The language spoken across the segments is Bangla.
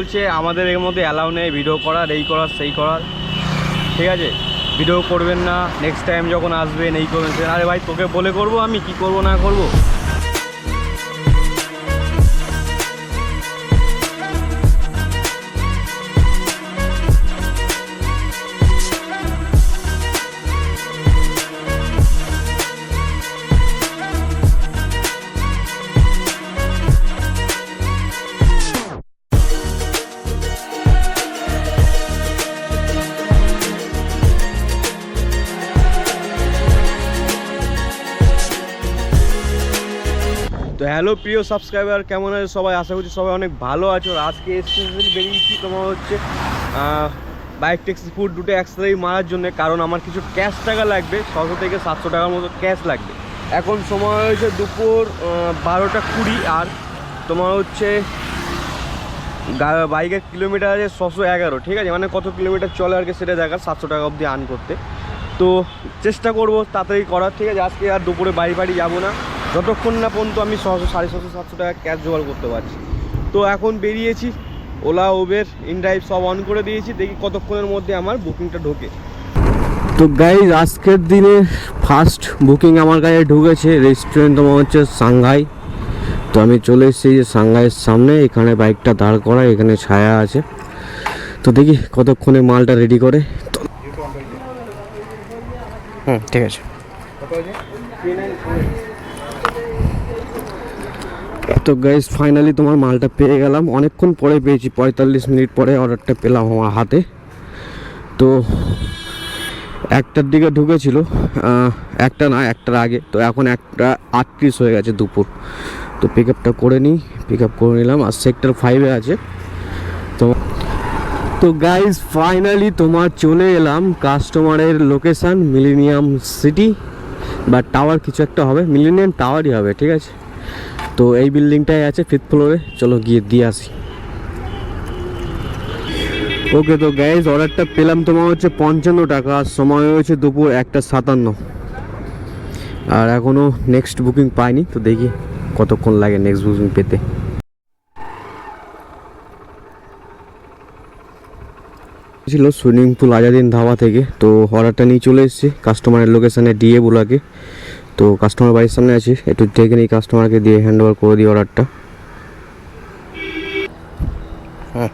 বলছে, আমাদের এর মধ্যে অ্যালাউ নেই ভিডিও করার, এই করার, সেই করার। ঠিক আছে? ভিডিও করবেন না নেক্সট টাইম যখন আসবেন, এই করবেন আরে ভাই, তোকে বলে করব আমি? কি করব, না করব? হ্যালো প্রিয় সাবস্ক্রাইবার, কেমন আছে সবাই? আশা করছি সবাই অনেক ভালো আছো। আজকে স্পেশালি বেরিয়েছি তোমার হচ্ছে বাইক ট্যাক্সি ফুড দুটো একসাথেই মারার জন্য, কারণ আমার কিছু ক্যাশ টাকা লাগবে, ছশো থেকে সাতশো টাকার মতো ক্যাশ লাগবে। এখন সময় হয়েছে দুপুর বারোটা কুড়ি, আর তোমার হচ্ছে বাইকের কিলোমিটার আছে ছশো এগারো, ঠিক আছে? মানে কত কিলোমিটার চলে আর কি সেটা দেখার সাতশো টাকা অবধি আর্ন করতে। তো চেষ্টা করব তাড়াতাড়ি করার, ঠিক আছে? আজকে আর দুপুরে বাড়ি বাড়ি যাব না। যতক্ষণ না পর্যন্ত আমি ছশো সাড়ে ছশো সাতশো টাকা ক্যাশ জোগাড় করতে পারছি। তো এখন বেরিয়েছি ওলা উবের ইনড্রাইভ সব অন করে দিয়েছি দেখি কতক্ষণের মধ্যে আমার বুকিংটা ঢোকে। তো গাইজ আজকের দিনে ফার্স্ট বুকিং আমার কাছে ঢুকেছে রেস্টুরেন্ট তোমার হচ্ছে সাংঘাই তো আমি চলে এসেছি যে সাংঘাইয়ের সামনে এখানে বাইকটা দাঁড় করা এখানে ছায়া আছে। তো দেখি কতক্ষণে মালটা রেডি করে। তো- হুম ঠিক আছে? তো গাইজ ফাইনালি তোমার মালটা পেয়ে গেলাম। অনেকক্ষণ পরে পেয়েছি, পঁয়তাল্লিশ মিনিট পরে অর্ডারটা পেলাম আমার হাতে। তো একটার দিকে ঢুকেছিল একটা না, একটার আগে। তো এখন একটা আটত্রিশ হয়ে গেছে দুপুর। তো পিক আপটা করে নিই পিক আপ করে নিলাম। আর সেক্টর ফাইভে আছে। তো তো গাইজ ফাইনালি তোমার চলে এলাম কাস্টমারের লোকেশান মিলেনিয়াম সিটি বা টাওয়ার কিছু একটা হবে মিলেনিয়াম টাওয়ারই হবে, ঠিক আছে? তো এই বিল্ডিংটাই আছে ফিফথ ফ্লোরে চলো গিয়ে দিয়ে আসি। ওকে তো গ্যাস অর্ডারটা পেলাম তোমার হচ্ছে পঞ্চান্ন টাকা সময় হয়েছে দুপুর একটা সাতান্ন। আর এখনও নেক্সট বুকিং পাইনি, তো দেখি কতক্ষণ লাগে নেক্সট বুকিং পেতে। ছিল সুইমিং পুল আজাদিন ধাবা থেকে, তো অর্ডারটা নিয়ে চলে এসেছি। কাস্টমারের লোকেশানে দিয়ে বলাকে। তো কাস্টমার বাড়ির সামনে আছি একটু দেখে নিই কাস্টমারকে দিয়ে হ্যান্ড ওভার করে দিই অর্ডারটা হ্যাঁ।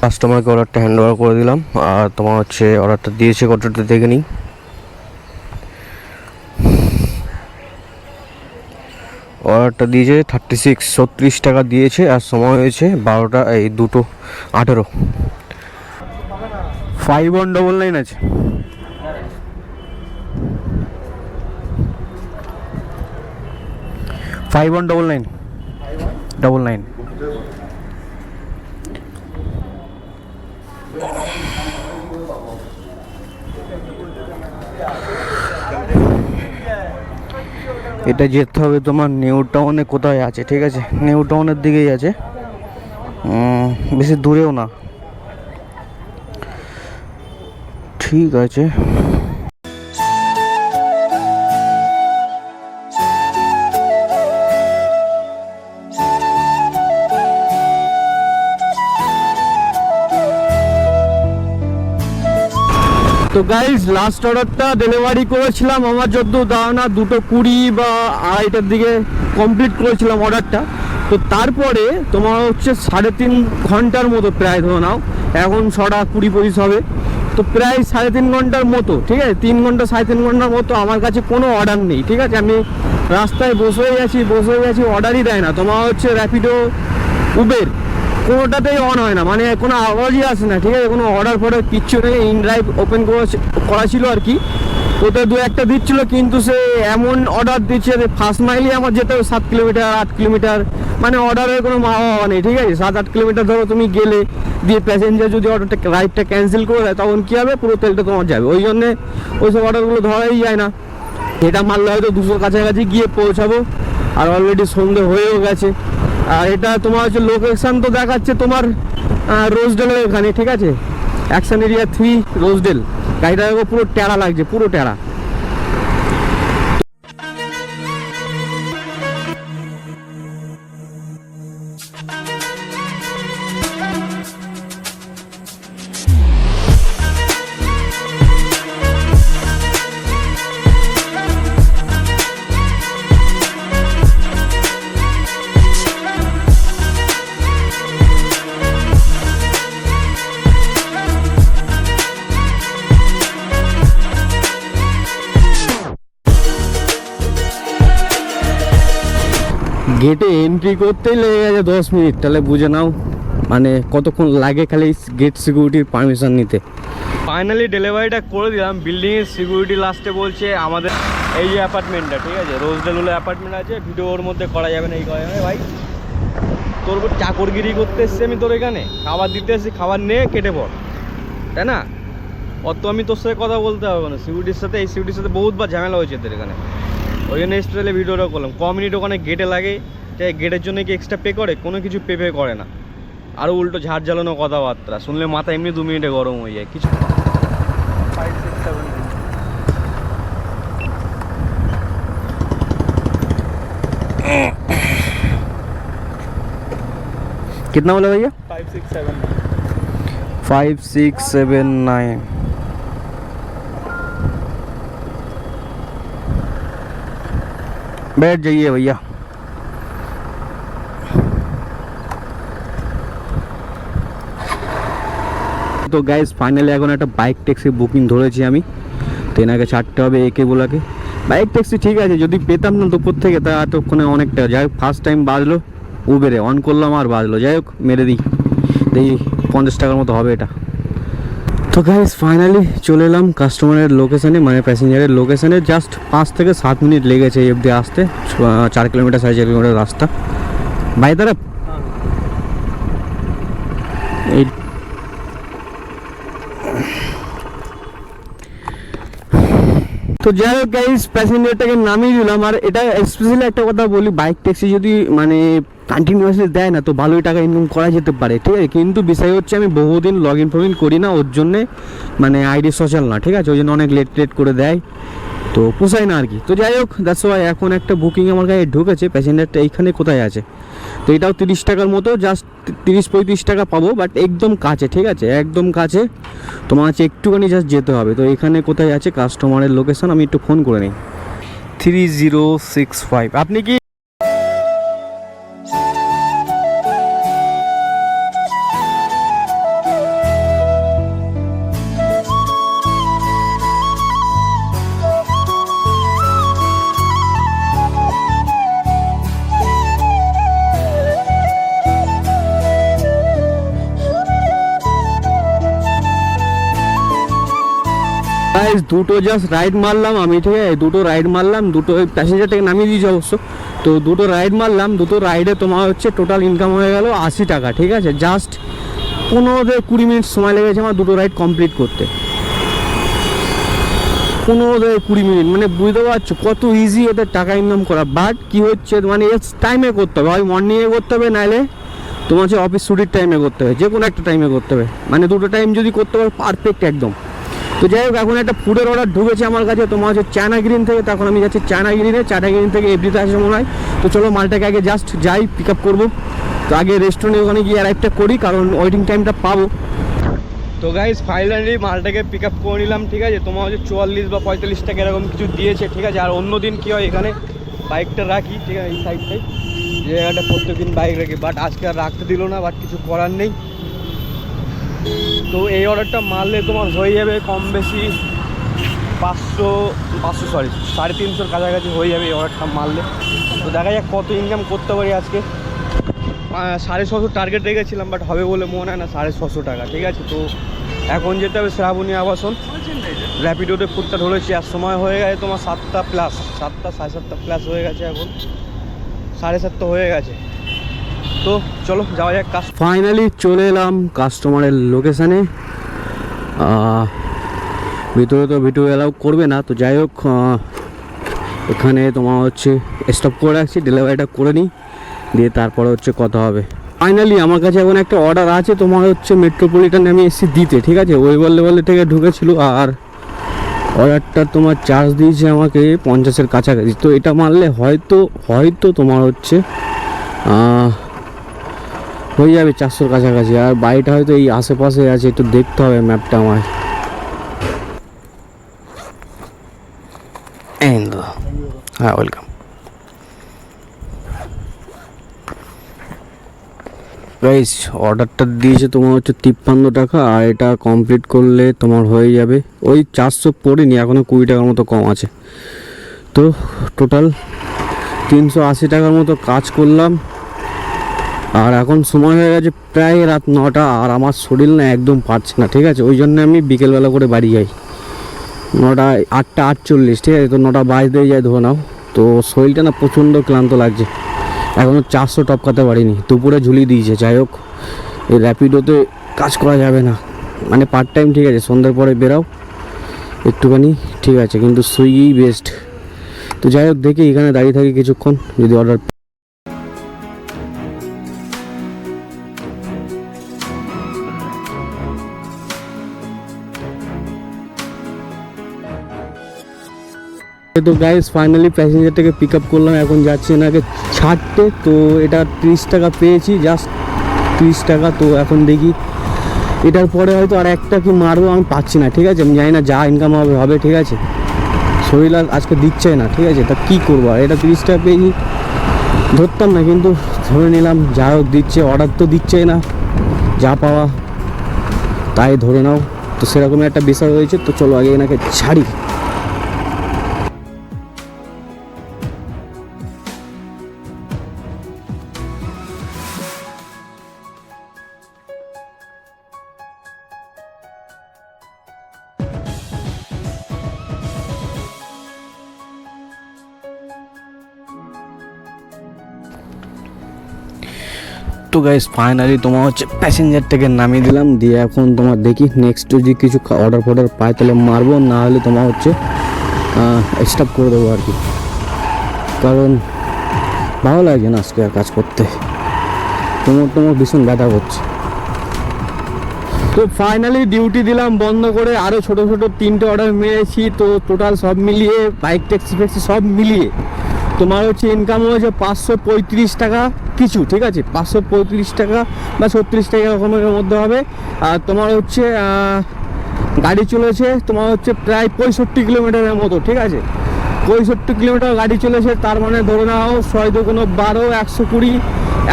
কাস্টমারকে অর্ডারটা হ্যান্ড ওভার করে দিলাম, আর তোমার হচ্ছে অর্ডারটা দিয়েছে কতটা দেখে নিই অর্ডারটা দিয়েছে থার্টি সিক্স ছত্রিশ টাকা দিয়েছে আর সময় হয়েছে বারোটা, এই দুটো, আঠেরো। ফাইভ ওয়ান ডবল নাইন আছে। Five one double nine double nine এটা যেতে হবে তোমার নিউ টাউনে কোথায় আছে, ঠিক আছে? নিউ টাউনের দিকেই আছে। বেশি দূরেও না। ঠিক আছে। তো গাইজ লাস্ট অর্ডারটা ডেলিভারি করেছিলাম আমার যত ধারণা দুটো কুড়ি বা আড়াইটার দিকে কমপ্লিট করেছিলাম অর্ডারটা তো তারপরে তোমার হচ্ছে সাড়ে তিন ঘণ্টার মতো প্রায় ধরে নাও, এখন ছটা কুড়ি পঁচিশ হবে। তো প্রায় সাড়ে তিন ঘণ্টার মতো, ঠিক আছে? তিন ঘণ্টা, সাড়ে তিন ঘণ্টার মতো আমার কাছে কোনো অর্ডার নেই, ঠিক আছে? আমি রাস্তায় বসে গেছি বসে গেছি অর্ডারই দেয় না। তোমার হচ্ছে র্যাপিডো উবের কোনোটাতেই অন হয় না। মানে কোনো আওয়াজই আসে না, ঠিক আছে? কোনো অর্ডার ফর্ডার কিচ্ছু নেই। ইন ড্রাইভ ওপেন করা ছিল আর কি। ওটা দু একটা দিচ্ছিল, কিন্তু সে এমন অর্ডার দিচ্ছে যে ফার্স্ট মাইলই আমার যেতে হবে, সাত কিলোমিটার, আট কিলোমিটার। মানে অর্ডারের কোনো মা বাবা নেই, ঠিক আছে? সাত, আট কিলোমিটার ধরো তুমি গেলে, দিয়ে প্যাসেঞ্জার যদি অর্ডারটা রাইডটা ক্যান্সেল করে দেয়, তখন কী হবে? পুরো তেলটা তোমার যাবে। ওই জন্যে ওই সব অর্ডারগুলো ধরাই যায় না। এটা মারলে হয়তো দুশোর কাছাকাছি গিয়ে পৌঁছাবো। আর অলরেডি সন্ধে হয়েও গেছে। আর এটা তোমার হচ্ছে লোকেশান তো দেখাচ্ছে তোমার রোজডেলের ওখানে, ঠিক আছে? অ্যাকশন এরিয়া থ্রি রোজডেল গাড়িটা পুরো টেরা লাগছে, পুরো টেরা। এন্ট্রি করতেই লেগে গেছে দশ মিনিট, তাহলে বুঝে নাও। মানে কতক্ষণ লাগে খালি গেট সিকিউরিটির পারমিশন নিতে। ফাইনালি ডেলিভারিটা করে দিলাম। বিল্ডিংয়ের সিকিউরিটি লাস্টে বলছে আমাদের এই যে অ্যাপার্টমেন্টটা ঠিক আছে? রোজডেল হলো অ্যাপার্টমেন্ট আছে। ভিডিও ওর মধ্যে করা যাবে না, এই করা যাবে ভাই, তোর চাকরগিরি করতে এসছি আমি তোর এখানে। খাবার দিতে এসেছি, খাবার নিয়ে কেটে পড় তাই না? অত আমি তোর সাথে কথা বলতে হবে না। সিকিউরিটির সাথে, এই সিকিউরিটির সাথে বহুতবার ঝামেলা হয়েছে তোর এখানে। ওই জন্য স্টাইলে ভিডিওটা করলাম। ক মিনিট ওখানে গেটে লাগে? যে গেটের জন্য কি এক্সট্রা পে করে কোনো কিছু পে পে করে না আরও উল্টো ঝাড় জ্বালানো কথাবার্তা শুনলে মাথা এমনি দু মিনিটে গরম হয়ে যায় কিছু फाइव सिक्स सेवन कितना बोला भैया five six seven five six seven nine बैठ जाइए भैया তো গাইজ ফাইনালি এখন একটা বাইক ট্যাক্সি বুকিং ধরেছি আমি। তো এনাকে ছাড়তে হবে একে বলাকে। বাইক ট্যাক্সি ঠিক আছে, যদি পেতাম না দুপুর থেকে, তা এতক্ষণে অনেকটা। যাই হোক ফার্স্ট টাইম বাজলো উবেরে অন করলাম আর বাজলো। যাই হোক, মেরে দিই। দেখি পঞ্চাশ টাকার মতো হবে এটা। তো গাইজ ফাইনালি চলে এলাম কাস্টমারের লোকেশানে মানে প্যাসেঞ্জারের লোকেশানে জাস্ট পাঁচ থেকে সাত মিনিট লেগেছে এই অবধি আসতে। চার কিলোমিটার সাড়ে চার কিলোমিটার রাস্তা। ভাই তারা এই তো যাই হোক গাইস প্যাসেঞ্জারটাকে নামিয়ে দিলাম। আর এটা স্পেশালি একটা কথা বলি বাইক ট্যাক্সি যদি মানে কন্টিনিউয়াসলি দেয় না, তো ভালোই টাকা ইনকাম করা যেতে পারে, ঠিক আছে? কিন্তু বিষয় হচ্ছে আমি বহুদিন লগ ইন ফগ ইন করি না, ওর জন্যে মানে আইডি সোশ্যাল না, ঠিক আছে? ওই জন্য অনেক লেট লেট করে দেয়। তো পোষায় না আর কি। তো যাই হোক দ্যাটস ওয়াই এখন একটা বুকিং আমার কাছে ঢুকেছে প্যাসেঞ্জারটা এইখানে কোথায় আছে? তো এটাও তিরিশ টাকার মতো জাস্ট তিরিশ পঁয়ত্রিশ টাকা পাবো বাট একদম কাছে, ঠিক আছে? একদম কাছে। তোমার হচ্ছে একটুখানি জাস্ট যেতে হবে। তো এখানে কোথায় আছে কাস্টমারের লোকেশান আমি একটু ফোন করে নিই। থ্রি জিরো সিক্স ফাইভ আপনি কি গাইস দুটো জাস্ট রাইড মারলাম আমি, ঠিক আছে? দুটো রাইড মারলাম, দুটো প্যাসেঞ্জার থেকে নামিয়ে দিয়েছি অবশ্য। তো দুটো রাইড মারলাম, দুটো রাইডে তোমার হচ্ছে টোটাল ইনকাম হয়ে গেল আশি টাকা, ঠিক আছে? জাস্ট পনেরো থেকে কুড়ি মিনিট সময় লেগেছে আমার দুটো রাইড কমপ্লিট করতে। পনেরো থেকে কুড়ি মিনিট মানে বুঝতে পারছ, কত ইজি এদের টাকা ইনকাম করা। বাট কি হচ্ছে মানে টাইমে করতে হবে। হয় মর্নিংয়ে করতে হবে, নাহলে তোমার হচ্ছে অফিস ছুটির টাইমে করতে হবে। যে কোনো একটা টাইমে করতে হবে। মানে দুটো টাইম যদি করতে পারো পারফেক্ট একদম। তো যাই হোক, এখন একটা ফুডের অর্ডার ঢুকেছে আমার কাছে। তোমার হচ্ছে চায়না গ্রিন থেকে তখন আমি যাচ্ছি চায়না গ্রিনে চায়না গ্রিন থেকে এফডিতে আসে মনে হয়। তো চলো, মালটাকে আগে জাস্ট যাই পিক আপ করব। তো আগে রেস্টুরেন্টে ওখানে গিয়ে অ্যারাইভটা করি, কারণ ওয়েটিং টাইমটা পাবো। তো গাইজ ফাইনালি মালটাকে পিক আপ করে নিলাম, ঠিক আছে? তোমার হচ্ছে চুয়াল্লিশ বা পঁয়তাল্লিশ টাকা এরকম কিছু দিয়েছে, ঠিক আছে? আর অন্য দিন কী হয়, এখানে বাইকটা রাখি, ঠিক আছে? এই সাইডটাই জায়গাটা প্রত্যেক দিন বাইক রাখি বাট আজকে আর রাখতে দিল না বাট কিছু করার নেই। তো এই অর্ডারটা মারলে তোমার হয়ে যাবে কম বেশি পাঁচশো পাঁচশো সরি সাড়ে তিনশোর কাছাকাছি হয়ে যাবে এই অর্ডারটা মারলে। তো দেখা যাক কত ইনকাম করতে পারি আজকে। সাড়ে ছশো টার্গেট রেখেছিলাম বাট হবে বলে মনে হয় না, সাড়ে ছশো টাকা, ঠিক আছে? তো এখন যেতে হবে শ্রাবণী আবাসন। র্যাপিডোতে ফুটটা ধরেছি, আর সময় হয়ে গেছে তোমার সাতটা প্লাস সাতটা, সাড়ে সাতটা প্লাস হয়ে গেছে এখন। সাড়ে সাতটা হয়ে গেছে। তো চলো, যাওয়া যাক কাজ ফাইনালি চলে এলাম কাস্টমারের লোকেশানে ভিতরে তো ভিডিও অ্যালাউ করবে না, তো যাই হোক এখানে তোমার হচ্ছে স্টপ করে রাখছি ডেলিভারিটা করে নিই, দিয়ে তারপরে হচ্ছে কথা হবে। ফাইনালি আমার কাছে এখন একটা অর্ডার আছে, তোমার হচ্ছে মেট্রোপলিটনে আমি এসেছি দিতে, ঠিক আছে? ওই বললে বললে থেকে ঢুকেছিল, আর অর্ডারটা তোমার চার্জ দিয়েছে আমাকে পঞ্চাশের কাছাকাছি, তো এটা মারলে হয়তো হয়তো তোমার হচ্ছে হয়ে যাবে চারশোর কাছাকাছি। আর বাড়িটা হয়তো এই আশেপাশে আছে, একটু দেখতে হবে ম্যাপটা আমার হ্যাঁ ওয়েলকাম প্রাইস অর্ডারটা দিয়েছে তোমার হচ্ছে তিপ্পান্ন টাকা, আর এটা কমপ্লিট করলে তোমার হয়ে যাবে। ওই চারশো পড়েনি এখনও কুড়ি টাকার মতো কম আছে। তো টোটাল তিনশো আশি টাকার মতো কাজ করলাম। আর এখন সময় হয়ে গেছে প্রায় রাত নটা, আর আমার শরীর না একদম পারছে না, ঠিক আছে? ওই জন্য আমি বিকেলবেলা করে বাড়ি যাই। নটা, আটটা আটচল্লিশ, ঠিক আছে? তো নটা বাজতেই যায় ধরে নাও। তো শরীরটা না প্রচণ্ড ক্লান্ত লাগছে। এখনও চারশো টপকাতে পারিনি, দুপুরে ঝুলি দিয়েছে। যাই হোক, এই র্যাপিডোতে কাজ করা যাবে না। মানে পার্ট টাইম ঠিক আছে? সন্ধ্যের পরে বেরাও। একটুখানি, ঠিক আছে? কিন্তু সুইগিই বেস্ট তো যাই হোক, দেখি এখানে দাঁড়িয়ে থাকি কিছুক্ষণ, যদি অর্ডার তো গাইস ফাইনালি প্যাসেঞ্জারটাকে পিক আপ করলাম, এখন যাচ্ছি এনাকে ছাড়তে। তো এটা তিরিশ টাকা পেয়েছি জাস্ট তিরিশ টাকা। তো এখন দেখি, এটার পরে হয়তো আর একটা কি মারবো আমি পাচ্ছি না, ঠিক আছে? আমি জানি না যা ইনকাম হবে হবে, ঠিক আছে? শরীর আর আজকে দিচ্ছে না, ঠিক আছে? তা কী করব? আর এটা তিরিশ টাকা পেয়েছি, ধরতাম না, কিন্তু ধরে নিলাম, যা হোক দিচ্ছে অর্ডার তো দিচ্ছেই না, যা পাওয়া, তাই ধরে নাও। তো সেরকমই একটা বিষয় হয়েছে তো চলো আগে এনাকে ছাড়ি। তো গাইস ফাইনালি তোমার হচ্ছে প্যাসেঞ্জারটাকে নামিয়ে দিলাম। দিয়ে এখন তোমার দেখি নেক্সট যদি কিছু অর্ডার ফর্ডার পাই, তাহলে মারবো, না হলে তোমার হচ্ছে স্টপ করে দেবো আর কি। কারণ ভালো লাগে না আজকে আর কাজ করতে। তোমার তোমার ভীষণ ব্যথা করছে। তো ফাইনালি ডিউটি দিলাম, বন্ধ করে আরও ছোট ছোট তিনটে অর্ডার মেরেছি। তো টোটাল সব মিলিয়ে বাইক ট্যাক্সি ফ্যাক্সি সব মিলিয়ে তোমার হচ্ছে ইনকাম হয়েছে পাঁচশো পঁয়ত্রিশ টাকা কিছু, ঠিক আছে? পাঁচশো পঁয়ত্রিশ টাকা বা ছত্রিশ টাকা এরকমের মধ্যে হবে। আর তোমার হচ্ছে গাড়ি চলেছে, তোমার হচ্ছে প্রায় পঁয়ষট্টি কিলোমিটারের মতো, ঠিক আছে? পঁয়ষট্টি কিলোমিটার গাড়ি চলেছে, তার মানে ধরে নাও ছয় দুগুণ বারো, একশো কুড়ি,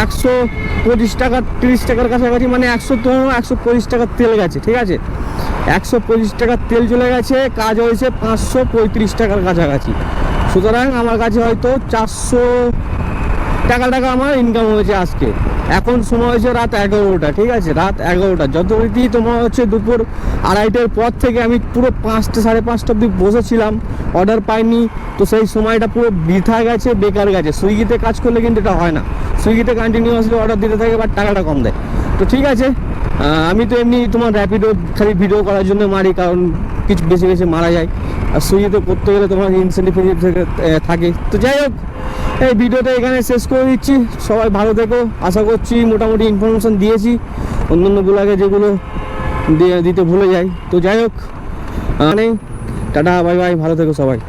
একশো পঁচিশ টাকা, তিরিশ টাকার কাছাকাছি মানে একশো তো একশো পঁচিশ টাকার তেল গেছে, ঠিক আছে? একশো পঁচিশ টাকার তেল চলে গেছে, কাজ হয়েছে পাঁচশো পঁয়ত্রিশ টাকার কাছাকাছি। সুতরাং আমার কাছে হয়তো চারশো টাকা টাকা আমার ইনকাম হয়েছে আজকে। এখন সময় হয়েছে রাত এগারোটা, ঠিক আছে? রাত এগারোটা। যত রীতি তোমার হচ্ছে দুপুর আড়াইটার পর থেকে আমি পুরো পাঁচটা, সাড়ে পাঁচটা অব্দি বসেছিলাম। অর্ডার পাইনি, তো সেই সময়টা পুরো বৃথা গেছে, বেকার গেছে। সুইগিতে কাজ করলে কিন্তু এটা হয় না। সুইগিতে কন্টিনিউয়াসলি অর্ডার দিতে থাকে বাট টাকাটা কম দেয়। তো ঠিক আছে আমি তো এমনি তোমার র্যাপিডো খালি ভিডিও করার জন্য মারি, কারণ কিছু বেশি বেশি মারা যায়। আর সুইগিতে করতে গেলে তোমার ইনসেন্টিভ থাকে তো যাই হোক, এই ভিডিওটা এখানে শেষ করে দিচ্ছি। সবাই ভালো থেকো। আশা করছি মোটামুটি ইনফরমেশন দিয়েছি। অন্যান্যগুলোকে যেগুলো দিয়ে- দিতে ভুলে যাই তো যাই হোক মানে টাটা বাই বাই ভালো থেকো সবাই।